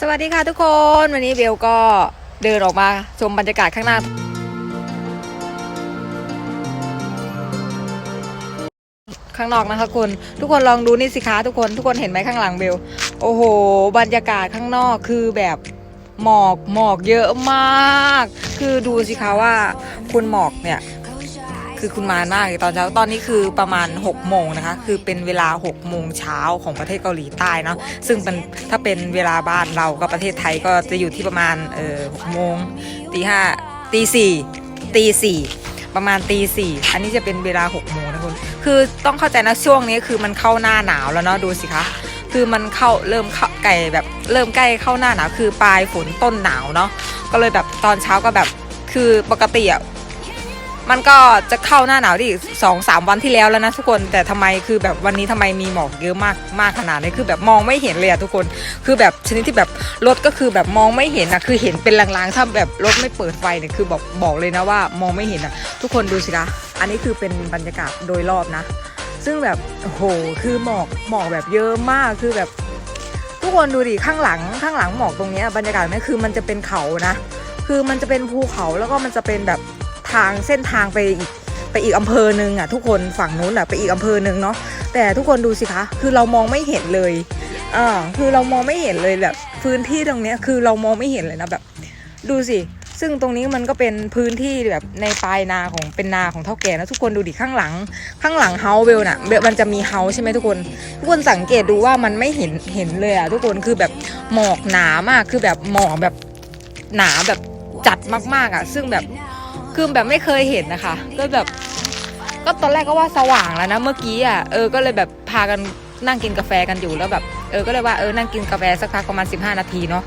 สวัสดีค่ะทุกคนวันนี้เบลก็เดินออกมาชมบรรยากาศข้างหน้า ข้างนอกนะคะคุณทุกคนลองดูนี่สิคะทุกคนทุกคนเห็นไหมข้างหลังเบลโอ้โห บรรยากาศข้างนอกคือแบบหมอกหมอกเยอะมาก คือดูสิคะว่า คุณหมอกเนี่ย คือคุณมานมากเลยตอนเช้าตอนนี้คือประมาณ6โมงนะคะ คือเป็นเวลา6โมงเช้าของประเทศเกาหลีใต้เนาะซึ่งเป็นถ้าเป็นเวลาบ้านเราก็ประเทศไทยก็จะอยู่ที่ประมาณเออหกโมงตีห้าตีสี่ตีสี่ประมาณตีสี่อันนี้จะเป็นเวลา6โมงนะคุณคือต้องเข้าใจนะช่วงนี้คือมันเข้าหน้าหนาวแล้วเนาะดูสิคะคือมันเข้าเริ่มเข้าไก่แบบเริ่มใกล้เข้าหน้าหนาวคือปลายฝนต้นหนาวเนาะก็เลยแบบตอนเช้าก็แบบคือปกติอะ มันก็จะเข้าหน้าหนาวที่สองสามวันที่แล้วแล้วนะทุกคนแต่ทำไมคือแบบวันนี้ทำไมมีหมอกเยอะมากมากขนาดนี้คือแบบมองไม่เห็นเลยอะทุกคน คือแบบชนิดที่แบบรถก็คือแบบมองไม่เห็นอะคือเห็นเป็นลางๆถ้าแบบรถไม่เปิดไฟเนี่ยคือบอกบอกเลยนะว่ามองไม่เห็นอะทุกคนดูสิคะอันนี้คือเป็นบรรยากาศโดยรอบนะ ซึ่งแบบโอ้โหคือหมอกหมอกแบบเยอะมากคือแบบทุกคนดูดิข้างหลังข้างหลังหมอกตรงเนี้ยบรรยากาศนี่คือมันจะเป็นเขานะ คือมันจะเป็นภูเขาแล้วก็มันจะเป็นแบบ ทางเส้นทางไปอีกไปอีกอำเภอหนึ่งอะทุกคนฝั่งนู้นอะไปอีกอำเภอหนึ่งเนาะแต่ทุกคนดูสิคะ คือเรามองไม่เห็นเลยอ่าคือเรามองไม่เห็นเลยแบบพื้นที่ตรงเนี้ยคือเรามองไม่เห็นเลยนะแบบ ดูสิ ซึ่งตรงนี้มันก็เป็นพื้นที่แบบในปลายนาของเป็นนาของเท่าแก่นะทุกคนดูดิข้างหลัง ข้างหลังเฮาเบลน่ะมันจะมีเฮาใช่ไหมทุกคน ทุกคนสังเกตดูว่ามันไม่เห็นเห็นเลยอะทุกคนคือแบบหมอกหนามากคือแบบหมอกแบบหนาแบบจัดมากๆอะ ซึ่งแบบ คือแบบไม่เคยเห็นนะคะ ก็แบบ ก็ตอนแรกก็ว่าสว่างแล้วนะเมื่อกี้อะเออก็เลยแบบพากันนั่งกินกาแฟกันอยู่แล้วแบบเออก็เลยว่าเออนั่งกินกาแฟสักพักประมาณ 15 นาทีเนาะ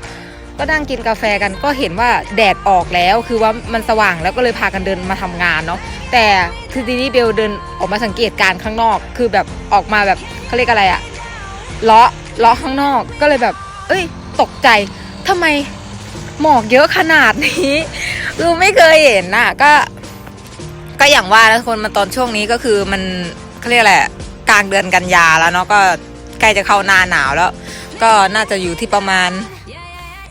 ก็นั่งกินกาแฟกันก็เห็นว่าแดดออกแล้วคือว่ามันสว่างแล้วก็เลยพากันเดินมาทำงานเนาะแต่คือทีนี้เบลเดินออกมาสังเกตการข้างนอก คือแบบออกมาแบบเขาเรียกอะไรอะเลาะเลาะข้างนอกก็เลยแบบ เอ้ย ตกใจทำไมหมอกเยอะขนาดนี้ คือไม่เคยเห็นน่ะ ก็ ก็อย่างว่านะทุกคนมันตอนช่วงนี้ก็คือมันเขาเรียกอะไรอะกลางเดือนกันยาแล้วเนาะก็ใกล้จะเข้าหน้าหนาวแล้ว ก็น่าจะอยู่ที่ประมาณ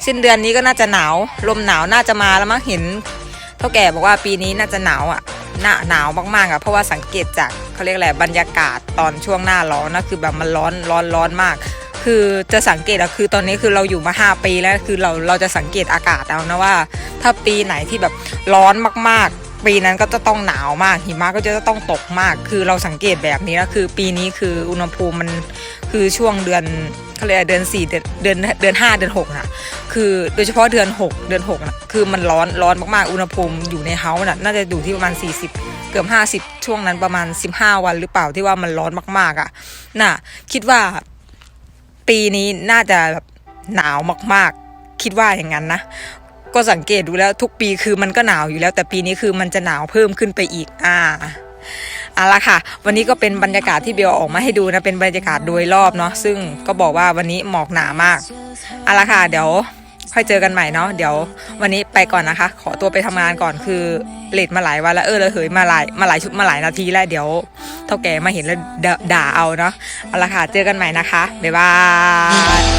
สิ้นเดือนนี้ก็น่าจะหนาว ลมหนาวน่าจะมาแล้วมั้งเห็นเท่าแก่บอกว่าปีนี้น่าจะหนาวอะหน้าหนาวมากๆอะเพราะว่าสังเกตจากเขาเรียกอะไรบรรยากาศตอนช่วงหน้าร้อนนะคือแบบมันร้อนร้อนร้อนมาก คือจะสังเกตอะคือตอนนี้คือเราอยู่มาห้าปีแล้วคือเราเราจะสังเกตอากาศเอานะว่า ถ้าปีไหนที่แบบร้อนมากๆ ปีนั้นก็จะต้องหนาวมากหิมะก็จะต้องตกมาก คือเราสังเกตแบบนี้แล้วคือปีนี้คืออุณหภูมิมันคือช่วงเดือนเขาเรียกเดือนสี่เดือนเดือนเดือนห้าเดือนหกน่ะคือโดยเฉพาะเดือน 6 เดือน6น่ะคือมันร้อนร้อนมากๆอุณหภูมิอยู่ในเฮาส์น่ะน่าจะอยู่ที่ประมาณ 40 เกือบ50 ช่วงนั้นประมาณ 15 วันหรือเปล่าที่ว่ามันร้อนมากๆอะน่ะคิดว่า ปีนี้น่าจะแบบหนาวมากๆ คิดว่าอย่างนั้นนะ ก็สังเกตดูแล้วทุกปีคือมันก็หนาวอยู่แล้ว แต่ปีนี้คือมันจะหนาวเพิ่มขึ้นไปอีกอ่าเอาละค่ะ วันนี้ก็เป็นบรรยากาศที่เบลออกมาให้ดูนะเป็นบรรยากาศโดยรอบเนาะซึ่งก็บอกว่าวันนี้หมอกหนามากเอาละค่ะเดี๋ยว ค่อยเจอกันใหม่เนาะเดี๋ยววันนี้ไปก่อนนะคะ ขอตัวไปทำงานก่อนคือเลดมาหลายวันแล้วเออเลยเหยมาหลายมาหลายชุดมาหลายนาทีแล้วเดี๋ยวเท่าแก่มาเห็นแล้วด่าเอาเนาะเอาละค่ะเจอกันใหม่นะคะบ๊ายบาย